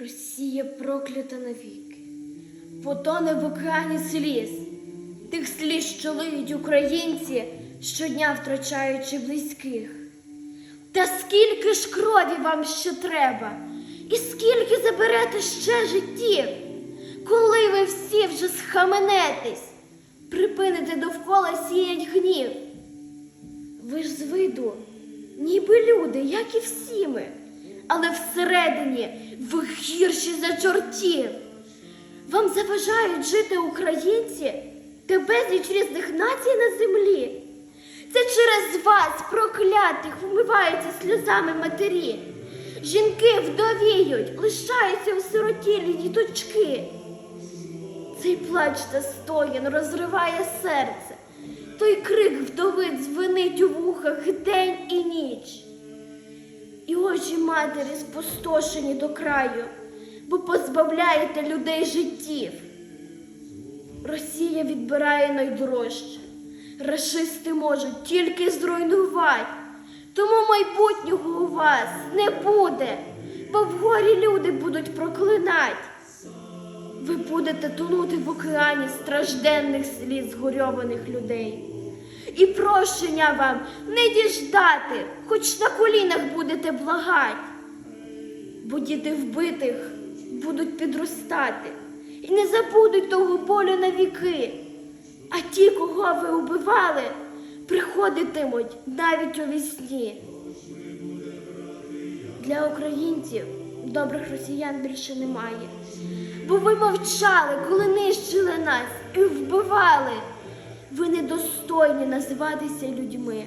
Росія проклята навіки, потоне в океані сліз, тих сліз, що лиють українці, щодня втрачаючи близьких. Та скільки ж крові вам ще треба, і скільки заберете ще життів, коли ви всі вже схаменетесь, припините довкола сіять гнів. Ви ж з виду, ніби люди, як і всі ми, але всередині ви гірші за чортів. Вам заважають жити українці та безліч різних націй на землі. Це через вас, проклятих, вмиваються сльозами матері. Жінки вдовіють, лишаються осиротілі діточки. Цей плач та стоян розриває серце. Той крик вдовиць звенить у вухах день і ніч. І очі матері спустошені до краю, бо позбавляєте людей життів. Росія відбирає найдорожче. Рашисти можуть тільки зруйнувати. Тому майбутнього у вас не буде, бо вгорі люди будуть проклинати. Ви будете тонути в океані стражденних сліз згорьованих людей. І прощення вам не діждати, хоч на колінах будете благать. Бо діти вбитих будуть підростати і не забудуть того болю на віки. А ті, кого ви убивали, приходитимуть навіть у вісні. Для українців добрих росіян більше немає. Бо ви мовчали, коли нищили нас і вбивали. Ви недостойні називатися людьми.